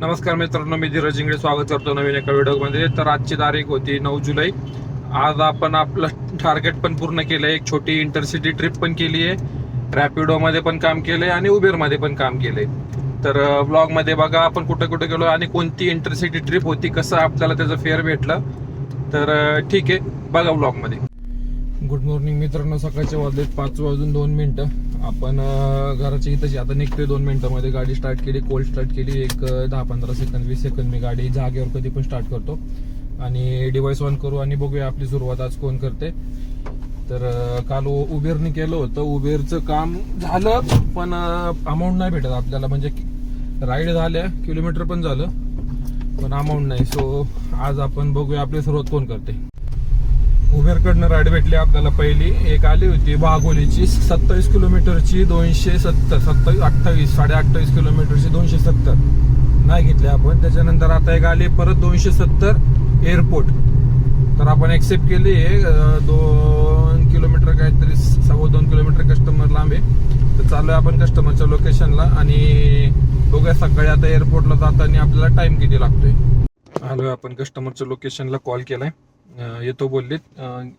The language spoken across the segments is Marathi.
नमस्कार मित्रांनो मी धीरज जिंगडे स्वागत करतो नवीन एका व्हिडिओमध्ये. तर आजची तारीख होती नऊ जुलै. आज आपण आपलं टार्गेट पण पूर्ण केलंय. एक छोटी इंटरसिटी ट्रिप पण केली आहे. रॅपिडोमध्ये पण काम केलंय आणि उबेरमध्ये पण काम केलंय. तर ब्लॉगमध्ये बघा आपण कुठं कुठे गेलो आणि कोणती इंटरसिटी ट्रिप होती कसं आपल्याला त्याचं फेअर भेटलं. तर ठीक आहे. बघा ब्लॉगमध्ये गुड मॉर्निंग मित्रांनो. सकाळचे वाजलेत पाच वाजून दोन मिनिटं. आपण घराच्या इथंच आता निघतोय दोन मिनिटांमध्ये. गाडी स्टार्ट केली कोल्ड स्टार्ट केली. एक दहा पंधरा सेकंद वीस सेकंद मी गाडी जागेवर कधी पण स्टार्ट करतो. आणि डिव्हाइस ऑन करू आणि बघूया आपली सुरुवात आज कोण करते. तर काल उबेरने केलं होतं. उबेरचं काम झालं पण अमाऊंट नाही भेटत आपल्याला. म्हणजे राईड झाल्या किलोमीटर पण झालं पण अमाऊंट नाही. सो आज आपण बघूया आपली सुरुवात कोण करते. उबेरकडनं राईड भेटली आपल्याला पहिली. एक आली होती वाघोलीची सत्तावीस किलोमीटरची दोनशे सत्तर. सत्तावीस अठ्ठावीस साडे अठ्ठावीस किलोमीटरची दोनशे सत्तर. नाही घेतली आपण. त्याच्यानंतर आता एक आली परत दोनशे सत्तर एअरपोर्ट. तर आपण एक्सेप्ट केली. आहे दोन किलोमीटर काहीतरी सव्वा दोन किलोमीटर कस्टमर लांब आहे. तर चालू आहे आपण कस्टमरच्या लोकेशनला आणि बघूया सकाळी आता एअरपोर्टला जाताना आपल्याला टाइम किती लागतोय. आलोय आपण कस्टमरच्या लोकेशनला कॉल केलाय. येतो बोललेत.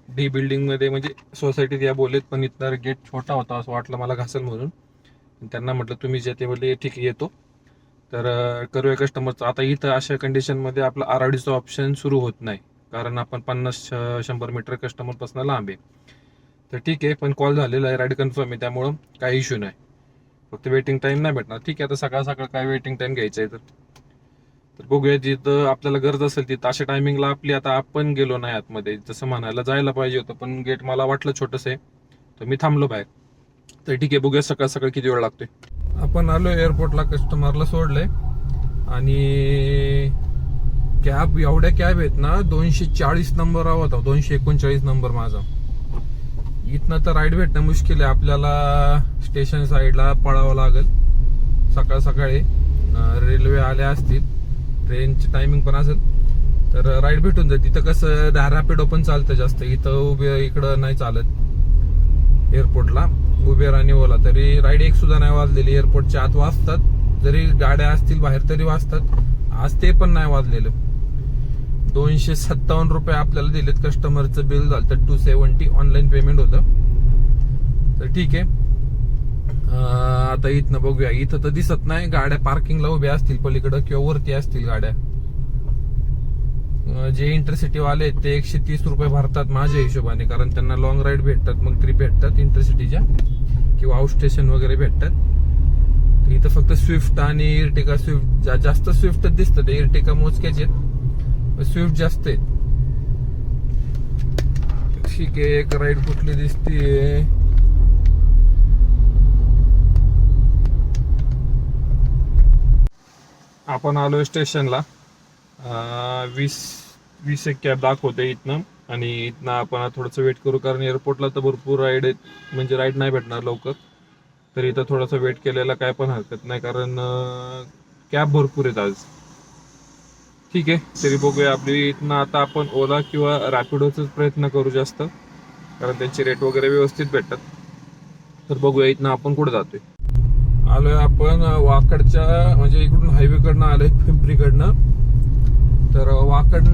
डी बिल्डिंगमध्ये म्हणजे सोसायटीत या बोललेत पण इथला गेट छोटा होता असं वाटलं मला घासल म्हणून. त्यांना म्हटलं तुम्ही जे ते बोलले ठीक आहे येतो. तर करूया कस्टमरचं आता इथं अशा कंडिशनमध्ये आपलं आर आर ऑप्शन सुरू होत नाही. कारण आपण पन्नास श- शंभर मीटर कस्टमरपासून लांब आहे. तर ठीक आहे पण कॉल झालेला आहे राईड कन्फर्म आहे. त्यामुळं काही इश्यू नाही. फक्त वेटिंग टाईम नाही भेटणार. ठीक आहे आता सकाळ सकाळ काय वेटिंग टाईम घ्यायचं आहे तर. तर बघूया जिथं आपल्याला गरज असेल तिथं. अशा टायमिंगला आपली आता आपण गेलो नाही आतमध्ये. जसं म्हणायला जायला पाहिजे होतं पण गेट मला वाटलं छोटस आहे. तर मी थांबलो बाहेर. तर ठीक आहे बघूया सकाळ सकाळ किती वेळ लागतोय. आपण आलो एअरपोर्टला कस्टमरला सोडलंय. आणि कॅब एवढ्या कॅब आहेत ना दोनशे चाळीस नंबर होता. दोनशे एकोणचाळीस नंबर माझा. इथनं तर राईड भेटणं मुश्किल आहे. आपल्याला स्टेशन साईडला पळावं लागेल. सकाळ सकाळी रेल्वे आल्या असतील. ट्रेनची टायमिंग पण असेल. तर राईड भेटून जाईल. तिथं कसं रॅपिडो पण चालतं जास्त. इथं उभे इकडं नाही चालत. एअरपोर्टला उबेर आणि ओला. तरी राईड एक सुद्धा नाही वाजलेली. एअरपोर्टच्या आत वाजतात. जरी गाड्या असतील बाहेर तरी वाजतात. आज ते पण नाही वाजलेलं. दोनशे सत्तावन्न रुपये आपल्याला दिलेत. कस्टमरचं बिल झालं तर टू सेवन्टी ऑनलाईन पेमेंट होतं. तर ठीक आहे. आता इथनं बघूया. इथं तर दिसत नाही. गाड्या पार्किंगला उभ्या असतील पलीकडं किंवा वरती असतील गाड्या. जे इंटरसिटी वाले आहेत ते एकशे तीस रुपये भरतात माझ्या हिशोबाने कारण त्यांना लॉंग राईड भेटतात मग तरी भेटतात इंटरसिटीच्या किंवा आउट स्टेशन वगैरे भेटतात. तर इथं फक्त स्विफ्ट आणि इर्टिका स्विफ्ट जा- जास्त स्विफ्ट दिसतात इर्टिका मोजक्याचे आहेत. स्विफ्ट जास्त आहेत. ठीक आहे एक राईड कुठली दिसतीये? आपण आलो स्टेशनला. वीस वीस एक कॅब दाखवते इथनं. आणि इथनं आपण थोडंसं वेट करू कारण एअरपोर्टला तर भरपूर राईड आहेत. म्हणजे राईड नाही भेटणार लवकर. तर इथं थोडंसं वेट केलेला काय पण हरकत नाही कारण कॅब भरपूर आहेत आज. ठीक आहे तरी बघूया. आपली इथनं आता आपण ओला किंवा रॅपिडोचाच प्रयत्न करू जास्त. कारण त्यांचे रेट वगैरे व्यवस्थित भेटतात. तर बघूया इथनं आपण कुठे जातोय. आलोय आपण वाकडच्या म्हणजे इकडून हायवेकडनं आलोय पिंपरीकडनं. तर वाकड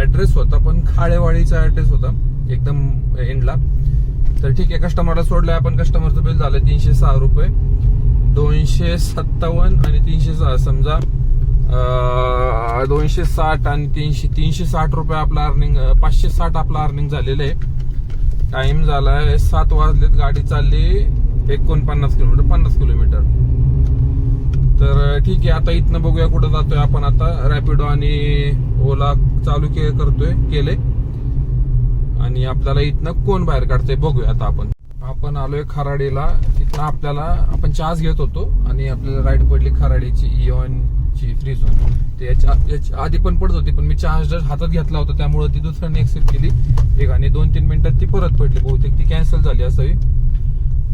ऍड्रेस होता पण खाळेवाडीचा ऍड्रेस होता एकदम एंडला तर ठीक आहे कस्टमरला सोडलंय आपण कस्टमरचं बिल झालं तीनशे सहा रुपये. दोनशे सत्तावन्न आणि तीनशे सहा समजा दोनशे साठ आणि तीनशे तीनशे साठ रुपये आपला अर्निंग पाचशे साठ आपला अर्निंग झालेलं आहे. टाइम आहे सात वाजलेत गाडी चालली. एकोणपन्नास किलोमीटर पन्नास किलोमीटर. तर ठीक आहे आता इथनं बघूया कुठं जातोय आपण आता. रॅपिडो आणि ओला चालू के करतोय केले. आणि आपल्याला इथनं कोण बाहेर काढतोय बघूया आता आपण. आपण आलोय खराडीला. तिथनं आपल्याला आपण चार्ज घेत होतो आणि आपल्याला राईड पडली खराडीची इऑन ची फ्री झोन ते याच्या याच्या आधी पण पडत होती पण मी चार्जर हातात घेतला होता त्यामुळे ती दुसऱ्याने एक्सेप्ट केली. एक आणि दोन तीन मिनिटात ती परत पडली. बहुतेक ती कॅन्सल झाली असावी.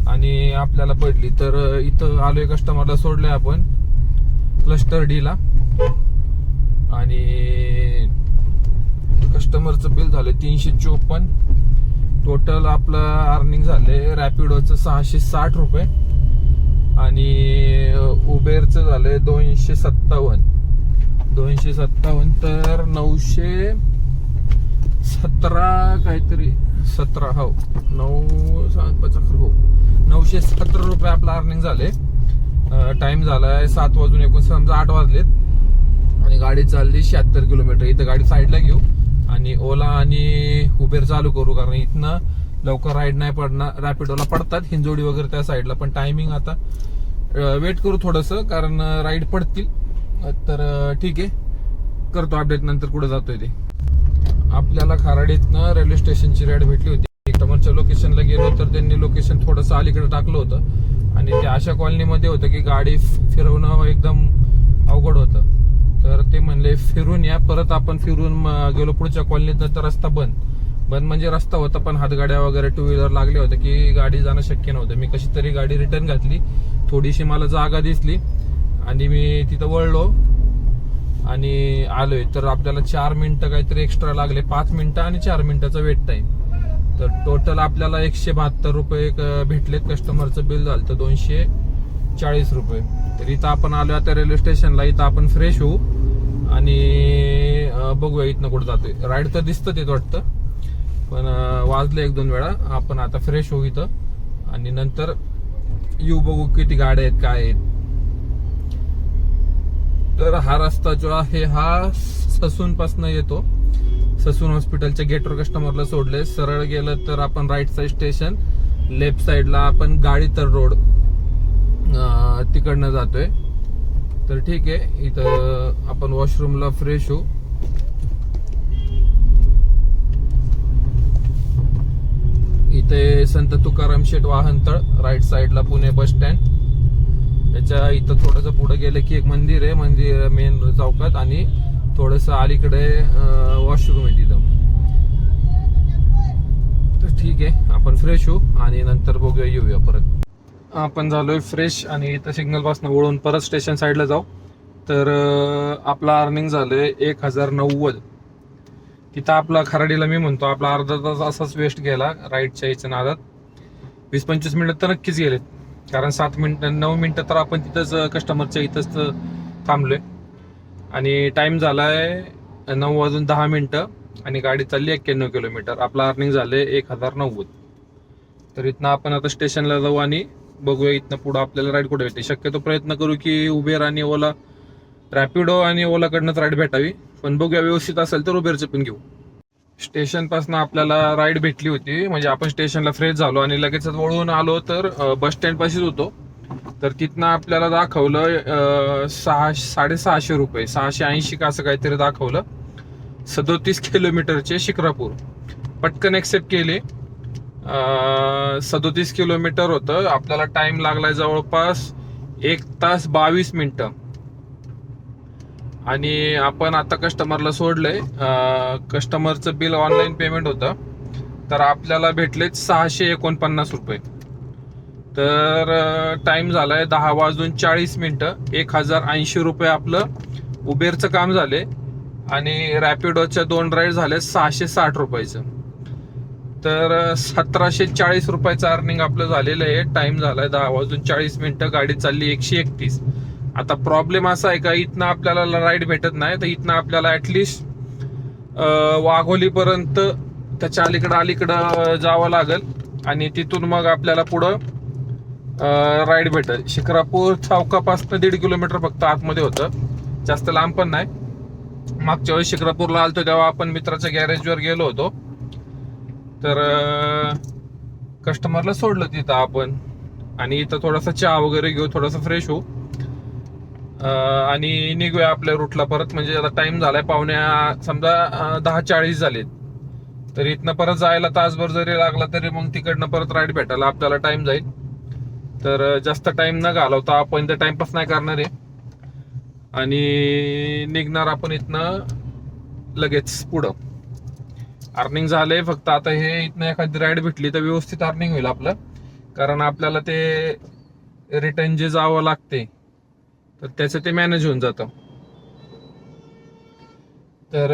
आणि आपल्याला पडली. तर इथं आलोय कस्टमरला सोडलंय आपण. क्लस्टर डी ला. आणि कस्टमरचं बिल झालं तीनशे चोपन्न. टोटल आपलं अर्निंग झाले रॅपिडोचं सहाशे साठ रुपये. आणि उबेरचं झालंय दोनशे सत्तावन्न. दोनशे सत्तावन्न तर नऊशे सतरा काहीतरी. सतरा हो. नऊ सात पाच सत्तर रुपये आपला अर्निंग झाले. टाइम झालाय सात वाजून एकूण समजा आठ वाजलेत. आणि गाडी चालली शहात्तर किलोमीटर. इथं गाडी साईडला घेऊ. आणि ओला आणि उबेर चालू करू कारण इथनं लवकर राईड नाही पडणार. रॅपिडोला पडतात. हिंजोडी वगैरे त्या साईडला पण टायमिंग आता वेट करू थोडंसं कारण राईड पडतील. तर ठीक आहे. करतो अपडेट नंतर कुठं जातोय ते. आपल्याला खाराडीतनं रेल्वे स्टेशनची राईड भेटली होती. कस्टमरच्या लोकेशनला गेलो तर त्यांनी लोकेशन थोडंसं अलीकडे टाकलं होतं. आणि ते अशा कॉलनीमध्ये होतं की गाडी फिरवणं एकदम अवघड होतं. तर ते म्हणले फिरून या परत आपण फिरून गेलो पुढच्या कॉलनीत तर रस्ता बंद. बंद म्हणजे रस्ता होता पण हातगाड्या वगैरे टू व्हीलर लागले होते की गाडी जाणं शक्य नव्हतं. मी कशी तरी गाडी रिटर्न घातली थोडीशी मला जागा दिसली आणि मी तिथं वळलो आणि आलोय. तर आपल्याला चार मिनिटं काहीतरी एक्स्ट्रा लागले पाच मिनिटं आणि चार मिनिटाचा वेट टाईम तर टोटल आपल्याला एकशे बहात्तर रुपये भेटले भेटलेत कस्टमरचं बिल झालं तर दोनशे चाळीस रुपये. तर इथं आपण आलो आता रेल्वे स्टेशनला इथं आपण फ्रेश होऊ आणि बघूया इथनं कुठं जातोय. राईड तर दिसतं तिथं वाटतं पण वाजलं एक दोन वेळा. आपण आता फ्रेश होऊ इथं आणि नंतर येऊ बघू किती गाड्या आहेत काय आहेत. तर हा रस्ता जो आहे हा ससून पासन येतो. ससून हॉस्पिटलच्या गेटवर कस्टमरला सोडले. सरळ गेलं तर आपण राईट साईड स्टेशन लेफ्ट साईडला आपण गाडी तर रोड तिकडनं जातोय. तर ठीक आहे इथं आपण वॉशरूमला फ्रेश होऊ. इथे संत तुकाराम शेठ वाहनतळ राईट साईडला पुणे बस स्टँड त्याच्या इथं थोडस पुढे गेलं की एक मंदिर आहे मंदिर मेन चौकात. आणि थोडस अलीकडे वॉशरूम आहे तिथं. तर ठीक आहे आपण फ्रेश होऊ आणि नंतर बघूया येऊया परत. आपण झालोय फ्रेश आणि इथं सिग्नलपासून वळून परत स्टेशन साईडला जाऊ. तर आपला आपलं अर्निंग झालंय एक हजार नव्वद. तिथं आपला खराडीला मी म्हणतो आपला अर्धा तास असाच वेस्ट गेला राईटच्या याच्या नादात वीस पंचवीस मिनिटं तर नक्कीच गेलेत. कारण सात मिनिटं नऊ मिनिटं तर आपण तिथंच कस्टमरच्या इथंच थांबलोय. आणि टाइम झालाय नऊ वाजून दहा मिनटं आणि गाडी चालली एक्क्याण्णव किलोमीटर. आपला अर्निंग झाले एक हजार नव्वद. तर इथनं आपण आता स्टेशनला जाऊ आणि बघूया इथनं पुढं आपल्याला राईड कुठे भेटते. शक्यतो प्रयत्न करू की उबेर आणि ओला रॅपिडो आणि ओलाकडनंच राईड भेटावी. पण बघूया व्यवस्थित असेल तर उबेरचं पण घेऊ. स्टेशनपासून आपल्याला राईड भेटली होती. म्हणजे आपण स्टेशनला फ्रेश झालो आणि लगेचच वळून आलो तर बस स्टँडपाशीच होतो. तर तिथनं आपल्याला दाखवलं सहा साडेसहाशे रुपये सहाशे ऐंशी का असं काहीतरी दाखवलं. सदोतीस किलोमीटरचे शिक्रापूर पटकन एक्सेप्ट केले. सदोतीस किलोमीटर होतं. आपल्याला टाइम लागलाय जवळपास एक तास बावीस मिनिटं. आणि आपण आता कस्टमरला सोडलंय. कस्टमरचं बिल ऑनलाईन पेमेंट होतं. तर आपल्याला भेटलेत सहाशे एकोणपन्नास रुपये. तर टाइम झालाय दहा वाजून चाळीस मिनटं. एक हजार ऐंशी रुपये आपलं उबेरचं काम झाले. आणि रॅपिडोच्या दोन राईड झाले सहाशे साठ रुपयाचं. तर सतराशे चाळीस रुपयाचं अर्निंग आपलं झालेलं आहे. टाइम झालाय दहा वाजून चाळीस मिनिटं. गाडी चालली एकशे एकतीस. आता प्रॉब्लेम असा आहे का इथनं आपल्याला राईड भेटत नाही. तर इथनं आपल्याला ऍटलिस्ट वाघोलीपर्यंत त्याच्या अलीकडं अलीकडं जावं लागेल. आणि तिथून मग आपल्याला पुढं राईड भेटेल. शिक्रापूर चौकापासून दीड किलोमीटर फक्त आतमध्ये होतं. जास्त लांब पण नाही. मागच्या वेळेस शिक्रापूरला आलतो तेव्हा आपण मित्राच्या गॅरेजवर गेलो होतो. तर कस्टमरला सोडलं तिथं आपण. आणि इथं थोडासा चहा वगैरे घेऊ थोडासा फ्रेश होऊ. आणि निघूया आपल्या रूटला परत. म्हणजे आता टाइम झालाय पावण्या समजा दहा चाळीस झालेत. तर इथनं परत जायला तासभर जरी लागला तरी मग तिकडनं परत राईड भेटायला आपल्याला टाइम जाईल. तर जास्त टाइम न घालवता आपण तर टाइमपास नाही करणार आहे. आणि निघणार आपण इथनं लगेच पुढं. अर्निंग झालंय फक्त आता हे इथनं एखादी राईड भेटली तर व्यवस्थित अर्निंग होईल आपलं. कारण आपल्याला ते रिटर्न जे जावं लागते तर त्याचं ते मॅनेज होऊन जातं. तर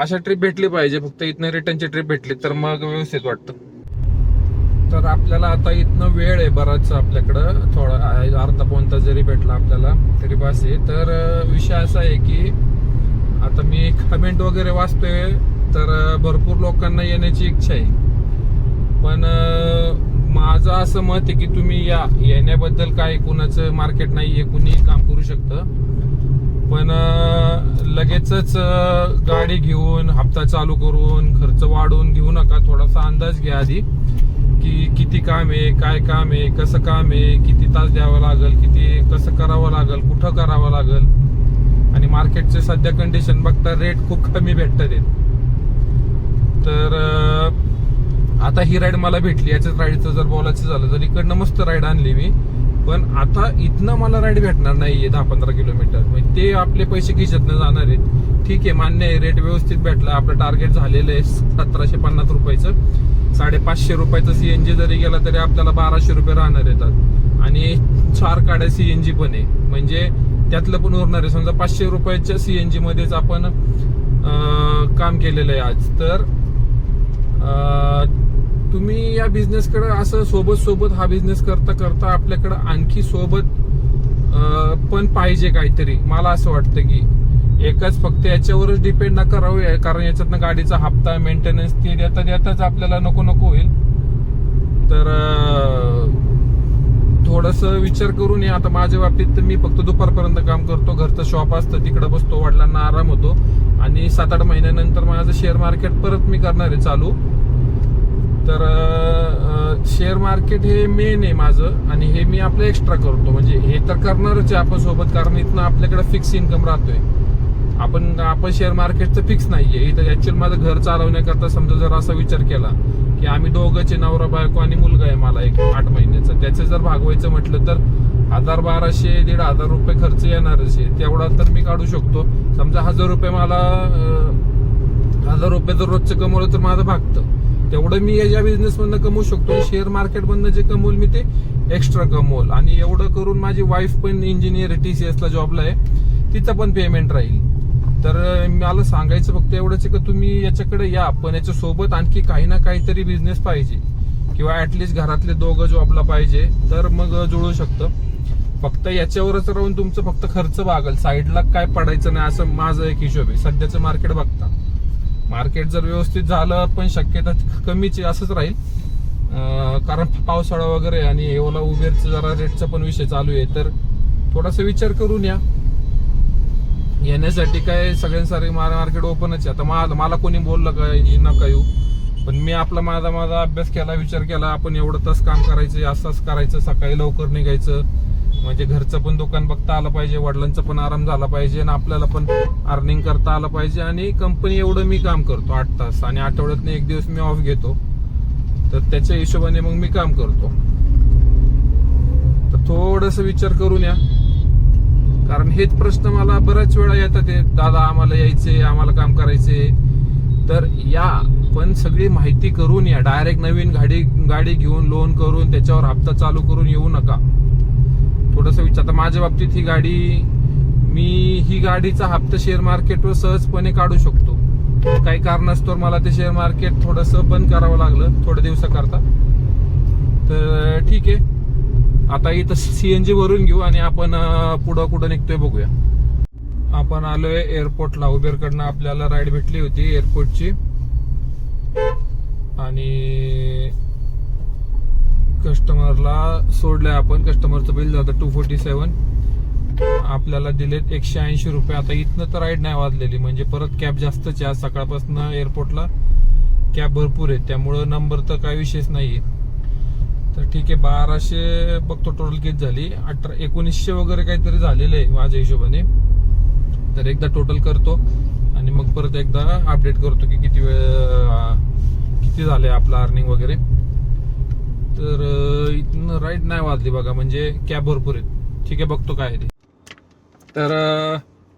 अशा ट्रिप भेटली पाहिजे. फक्त इथनं रिटर्नची ट्रिप भेटली तर मग व्यवस्थित वाटतं. तर आपल्याला आता इथनं वेळ आहे बराच आपल्याकडं. थोडा अर्धा पाऊन तास जरी भेटला आपल्याला तरी बस आहे. तर विषय असा आहे की आता मी कमेंट वगैरे वाचतोय तर भरपूर लोकांना येण्याची इच्छा आहे. पण माझं असं मत आहे की तुम्ही या. येण्याबद्दल काय कुणाचं मार्केट नाही आहे कुणी काम करू शकतं. पण लगेचच गाडी घेऊन हप्ता चालू करून खर्च वाढवून घेऊ नका. थोडासा अंदाज घ्या आधी. की किती काम आहे काय काम आहे कसं काम आहे किती तास द्यावं लागेल किती कसं करावं लागेल कुठं करावं लागेल. आणि मार्केटचे सध्या कंडिशन बघता रेट खूप कमी भेटतात तर आता ही राईड मला भेटली याच्याच राईडचं जर बोलायचं झालं तर इकडनं मस्त राईड आणली मी. पण आता इथनं मला राईड भेटणार नाहीये दहा पंधरा किलोमीटर. म्हणजे ते आपले पैसे खिशातनं जाणार आहेत. ठीक आहे मान्य आहे रेट व्यवस्थित भेटला. आपलं टार्गेट झालेलं आहे सतराशे पन्नास रुपयाचं. साडेपाचशे रुपयाचं सी एन जी जरी गेला तरी आपल्याला बाराशे रुपये राहणार येतात आणि चार काड्या सी एन जी पण आहे. म्हणजे त्यातलं पण उरणार आहे. समजा पाचशे रुपयाच्या सी एन मध्येच आपण काम केलेलं आहे आज. तर तुम्ही या बिझनेसकडे असं सोबत सोबत हा बिझनेस करता करता आपल्याकडे आणखी सोबत पण पाहिजे काहीतरी. मला असं वाटतं की एकच फक्त याच्यावरच डिपेंड नका करावं या- कारण याच्यातनं गाडीचा हप्ता मेंटेनन्स ते देता देताच आपल्याला नको नको होईल. तर थोडस विचार करून या. आता माझ्या बाबतीत तर मी फक्त दुपारपर्यंत काम करतो. घरचं शॉप असतं तिकडे बसतो वडिलांना आराम होतो. आणि सात आठ महिन्यानंतर माझं शेअर मार्केट परत मी करणार आहे चालू. तर शेअर मार्केट हे मेन आहे माझं आणि हे मी आपलं एक्स्ट्रा करतो. म्हणजे हे तर करणारच आहे आपण सोबत कारण इथनं आपल्याकडे फिक्स इन्कम राहतोय. आपण आपण शेअर मार्केटचं फिक्स नाहीये. इथं ऍक्च्युअल माझं घर चालवण्याकरता समजा जर असा विचार केला की आम्ही दोघंचे नवरा बायको आणि मुलगा आहे मला एक आठ महिन्याचा. त्याचं जर भागवायचं म्हटलं तर हजार बाराशे दीड हजार रुपये खर्च येणारच आहे. तेवढा तर मी काढू शकतो. समजा हजार रुपये मला हजार रुपये जर रोजचं कमवलं तर माझं भागतं. तेवढं मी या बिझनेसमधनं कमवू शकतो शेअर मार्केटमधनं जे कमवल मी ते एक्स्ट्रा कमवल. आणि एवढं करून माझी वाईफ पण इंजिनियर टी सी एसला जॉबला आहे. तिचं पण पेमेंट राहील. तर मला सांगायचं फक्त एवढंच आहे की तुम्ही याच्याकडे या पण याच्यासोबत आणखी काही ना काहीतरी बिझनेस पाहिजे. किंवा ऍटलिस्ट घरातले दोघं जॉबला पाहिजे. तर मग जुळू शकतं. फक्त याच्यावरच राहून तुमचं फक्त खर्च भागल साईडला काय पडायचं नाही असं माझं एक हिशोब आहे. सध्याचं मार्केट बघता. मार्केट जर व्यवस्थित झालं पण शक्यता कमीच असंच राहील. कारण पावसाळा वगैरे आणि ओला उबेरचं जरा रेटचा पण विषय चालू आहे. तर थोडासा विचार करून या. येण्यासाठी काय सगळ्यांसारखे मार्केट ओपनच आहे. आता मला मला कोणी बोललं काय नका येऊ. पण मी आपला माझा माझा अभ्यास केला विचार केला. आपण एवढं तास काम करायचं असंच करायचं सकाळी लवकर निघायचं. म्हणजे घरचं पण दुकान बघता आलं पाहिजे वडिलांचा पण आराम झाला पाहिजे आणि आपल्याला पण अर्निंग करता आलं पाहिजे आणि कंपनी एवढं मी काम करतो आठ तास आणि आठवड्यातनं एक दिवस मी ऑफ घेतो. तर त्याच्या हिशोबाने मग मी काम करतो. तर थोडस विचार करून या. कारण हेच प्रश्न मला बऱ्याच वेळा येतात ते दादा आम्हाला यायचे आम्हाला काम करायचे. तर या पण सगळी माहिती करून या. डायरेक्ट नवीन गाडी गाडी घेऊन लोन करून त्याच्यावर हप्ता चालू करून येऊ नका. थोडस विचार माझ्या बाबतीत ही गाडी मी ही गाडीचा हप्ता शेअर मार्केटवर सहजपणे काढू शकतो. काही कारणास्तव मला ते शेअर मार्केट थोडस बंद करावं लागलं थोड्या दिवसाकरता. तर ठीक आहे. आता इथं सीएनजी भरून घेऊ आणि आपण पुढं कुठं निघतोय बघूया. आपण आलोय एअरपोर्टला उबेरकडनं आपल्याला राईड भेटली होती एअरपोर्टची आणि कस्टमरला सोडलंय आपण. कस्टमरचं बिल झालं टू फोर्टी सेवन आपल्याला दिलेत एकशे ऐंशी रुपये. आता इथनं तर राईड नाही वाजलेली. म्हणजे परत कॅब जास्तच आहे. आज सकाळपासून एअरपोर्टला कॅब भरपूर आहेत. त्यामुळं नंबर तर काही विशेष नाही तर ठीक आहे बाराशे बघतो टोटल किती झाली. अठरा एकोणीसशे वगैरे काहीतरी झालेलं आहे माझ्या हिशोबाने. तर एकदा टोटल करतो. आणि मग परत एकदा अपडेट करतो की किती वेळ किती झाले आपलं अर्निंग वगैरे. तर इथनं राईट नाही वाजली बघा म्हणजे कॅब भरपूर आहेत. ठीक आहे बघतो काय ते. तर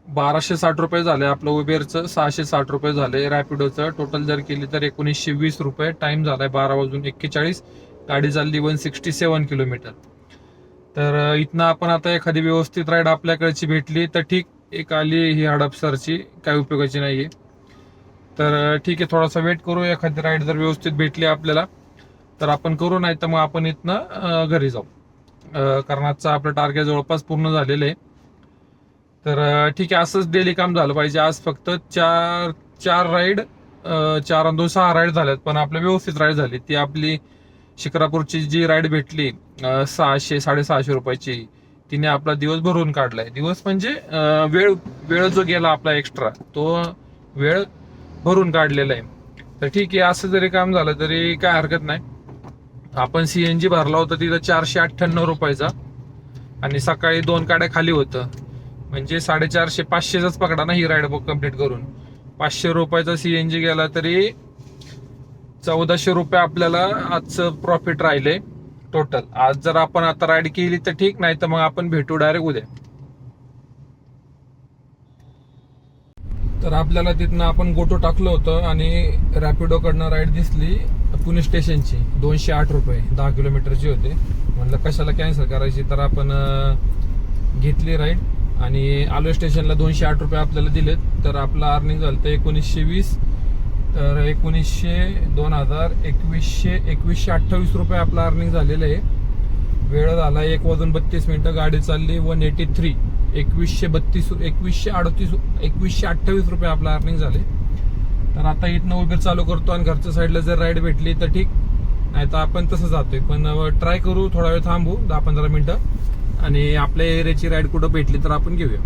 बाराशे साठ रुपये झाले आपलं उबेरचं सहाशे साठ रुपये झाले रॅपिडोचं टोटल जर केली तर एकोणीसशे वीस रुपये. टाइम झालाय बारा वाजून एक्केचाळीस. गाडी चालली वन सिक्स्टी सेवन किलोमीटर तर इथनं आपण आता एखादी व्यवस्थित राईड आपल्याकडची भेटली तर ठीक एक आली ही हडपसरची काय उपयोगाची नाहीये. तर ठीक आहे थोडासा वेट करू. एखादी राईड जर व्यवस्थित भेटली आपल्याला तर आपण करू नाही तर मग आपण इथनं घरी जाऊ. कारण आजचं आपलं टार्गेट जवळपास पूर्ण झालेलं आहे. तर ठीक आहे असंच डेली काम झालं पाहिजे. आज फक्त चार चार राईड चार आणि दोन सहा राईड झाल्यात पण आपल्या व्यवस्थित राईड झाली. ती आपली शिक्रापूरची जी राईड भेटली सहाशे साडेसहाशे रुपयाची तिने आपला दिवस भरून काढलाय. दिवस म्हणजे वेळ वेळ जो गेला आपला एक्स्ट्रा तो वेळ भरून काढलेला आहे. तर ठीक आहे असं जरी काम झालं तरी काय हरकत नाही. आपण सीएनजी भरला होता तिथं चारशे अठ्ठ्याण्णव रुपयाचा. आणि सकाळी दोन काड्या खाली होतं. म्हणजे साडेचारशे पाचशेचाच पकडा ना ही राईड बुक कंप्लीट करून. पाचशे रुपयाचा सीएनजी गेला तरी चौदाशे रुपये आपल्याला आजचं प्रॉफिट राहिले टोटल आज जर आपण आता राईड केली तर ठीक नाही तर मग आपण भेटू डायरेक्ट उद्या. तर आपल्याला तिथनं आपण गोटो टाकलं होतं आणि रॅपिडो कडनं राईड दिसली. पुणे स्टेशनची दोनशे आठ रुपये दहा किलोमीटरची होते. म्हटलं कशाला कॅन्सल करायची? तर आपण घेतली राईड आणि आलो स्टेशनला दोनशे आठ रुपये आपल्याला दिलेत. तर आपलं अर्निंग झालं तर एकोणीसशे वीस तर एकोणीसशे दोन हजार एकवीसशे एकवीसशे अठ्ठावीस रुपये आपलं अर्निंग झालेलं आहे. वेळ झाला एक वाजून बत्तीस मिनिटं. गाडी चालली वन एटी थ्री एकवीसशे बत्तीस एकवीसशे अडतीस एकवीसशे अठ्ठावीस रुपये आपलं अर्निंग झाले. तर आता इथनं उबेर चालू करतो आणि घरच्या साईडला जर राईड भेटली तर ठीक. नाही तर आपण तसं जातोय. पण ट्राय करू थोडा वेळ थांबू दहा पंधरा मिनिटं. आणि आपल्या एरियाची राईड कुठं भेटली तर आपण घेऊया.